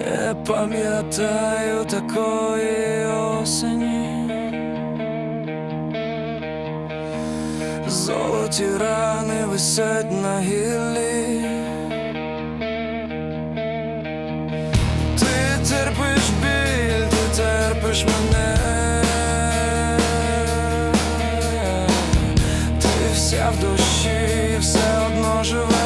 Не пам'ятаю такої осені. Золоті рани висять на гіллі. Ти терпиш біль, ти терпиш мене. Ти вся в душі, все одно живе.